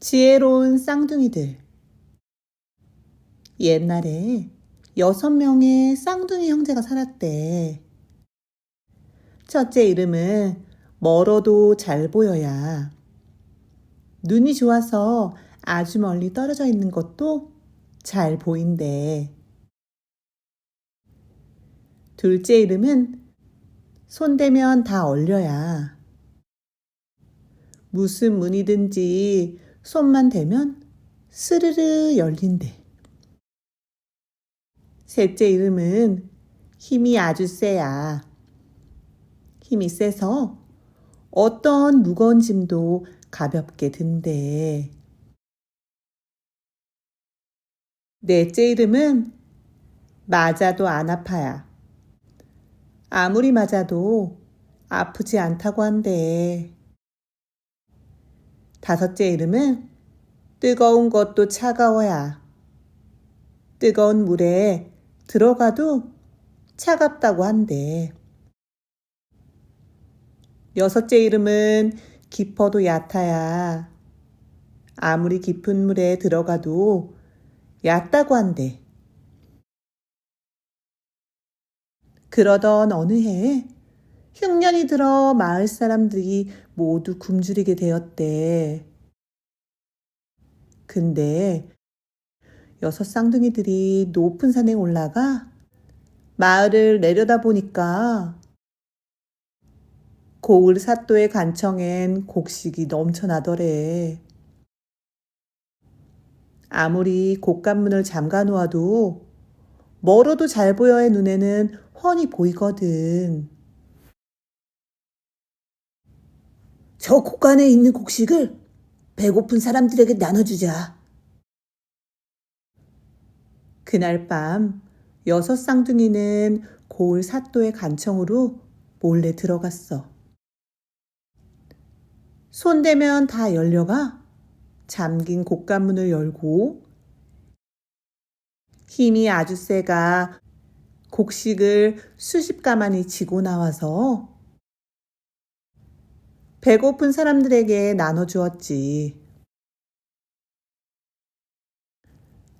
지혜로운 쌍둥이들. 옛날에 여섯 명의 쌍둥이 형제가 살았대. 첫째 이름은 멀어도 잘 보여야. 눈이 좋아서 아주 멀리 떨어져 있는 것도 잘 보인대. 둘째 이름은 손대면 다 얼려야. 무슨 문이든지 손만 대면 스르르 열린대. 셋째 이름은 힘이 아주 세야. 힘이 세서 어떤 무거운 짐도 가볍게 든대. 넷째 이름은 맞아도 안 아파야. 아무리 맞아도 아프지 않다고 한대. 다섯째 이름은 뜨거운 것도 차가워야. 뜨거운 물에 들어가도 차갑다고 한대. 여섯째 이름은 깊어도 얕아야. 아무리 깊은 물에 들어가도 얕다고 한대. 그러던 어느 해에 흉년이 들어 마을 사람들이 모두 굶주리게 되었대. 근데 여섯 쌍둥이들이 높은 산에 올라가 마을을 내려다 보니까 고을 사또의 간청엔 곡식이 넘쳐나더래. 아무리 곡간문을 잠가 놓아도 멀어도 잘 보여의 눈에는 훤히 보이거든. 저 곡간에 있는 곡식을 배고픈 사람들에게 나눠주자. 그날 밤 여섯 쌍둥이는 고을 사또의 간청으로 몰래 들어갔어. 손대면 다 열려가 잠긴 곡간문을 열고 힘이 아주 세가 곡식을 수십 가마니 지고 나와서 배고픈 사람들에게 나눠주었지.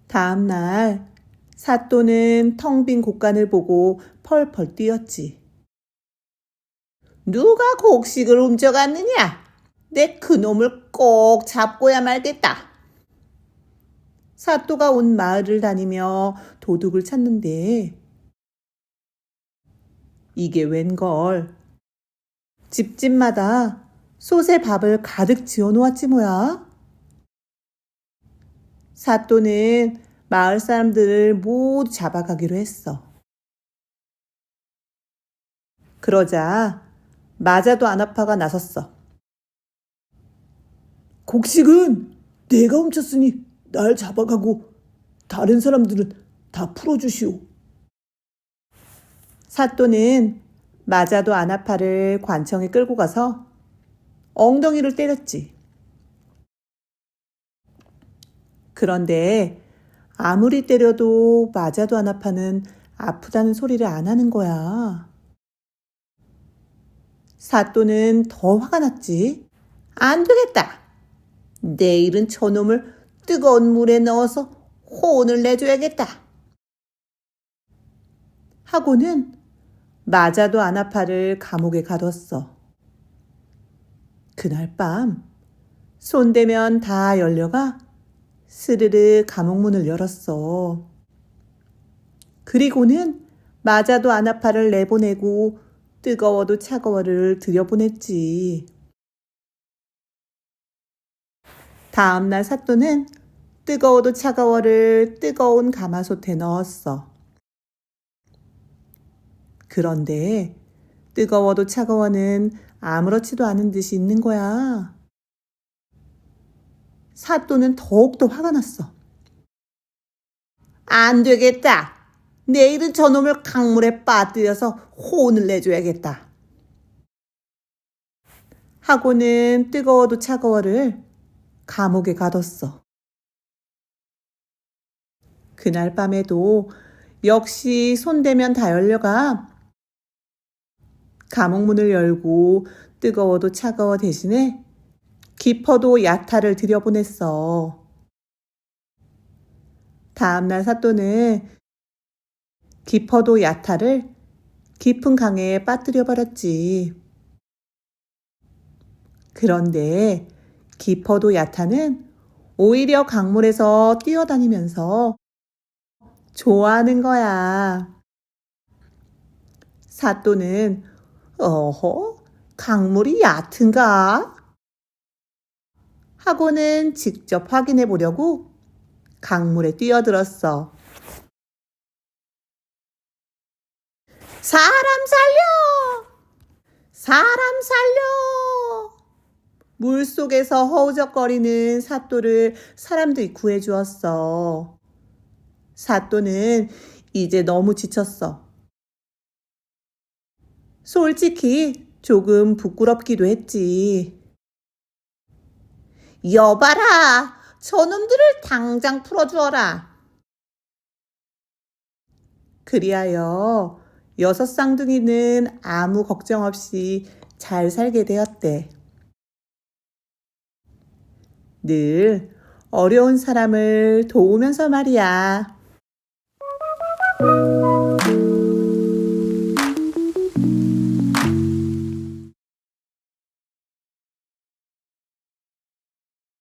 다음 날 사또는 텅 빈 곡간을 보고 펄펄 뛰었지. 누가 곡식을 훔쳐갔느냐? 내 그놈을 꼭 잡고야 말겠다. 사또가 온 마을을 다니며 도둑을 찾는데 이게 웬걸. 집집마다 솥에 밥을 가득 지어 놓았지 뭐야. 사또는 마을 사람들을 모두 잡아가기로 했어. 그러자 맞아도 안 아파가 나섰어. 곡식은 내가 훔쳤으니 날 잡아가고 다른 사람들은 다 풀어주시오. 사또는 맞아도 안 아파를 관청에 끌고 가서 엉덩이를 때렸지. 그런데 아무리 때려도 맞아도 안 아파는 아프다는 소리를 안 하는 거야. 사또는 더 화가 났지. 안 되겠다. 내일은 저놈을 뜨거운 물에 넣어서 혼을 내줘야겠다. 하고는 맞아도 안 아파를 감옥에 가뒀어. 그날 밤 손대면 다 열려가 스르르 감옥 문을 열었어. 그리고는 맞아도 안 아파를 내보내고 뜨거워도 차가워를 들여보냈지. 다음날 사또는 뜨거워도 차가워를 뜨거운 가마솥에 넣었어. 그런데 뜨거워도 차가워는 아무렇지도 않은 듯이 있는 거야. 사또는 더욱더 화가 났어. 안 되겠다. 내일은 저놈을 강물에 빠뜨려서 혼을 내줘야겠다. 하고는 뜨거워도 차가워를 감옥에 가뒀어. 그날 밤에도 역시 손대면 다 열려가 감옥 문을 열고 뜨거워도 차가워 대신에 깊어도 야타를 들여보냈어. 다음날 사또는 깊어도 야타를 깊은 강에 빠뜨려 버렸지. 그런데 깊어도 야타는 오히려 강물에서 뛰어다니면서 좋아하는 거야. 사또는 어허, 강물이 얕은가? 하고는 직접 확인해 보려고 강물에 뛰어들었어. 사람 살려! 사람 살려! 물 속에서 허우적거리는 사또를 사람들이 구해 주었어. 사또는 이제 너무 지쳤어. 솔직히 조금 부끄럽기도 했지. 여봐라! 저놈들을 당장 풀어주어라! 그리하여 여섯 쌍둥이는 아무 걱정 없이 잘 살게 되었대. 늘 어려운 사람을 도우면서 말이야. Música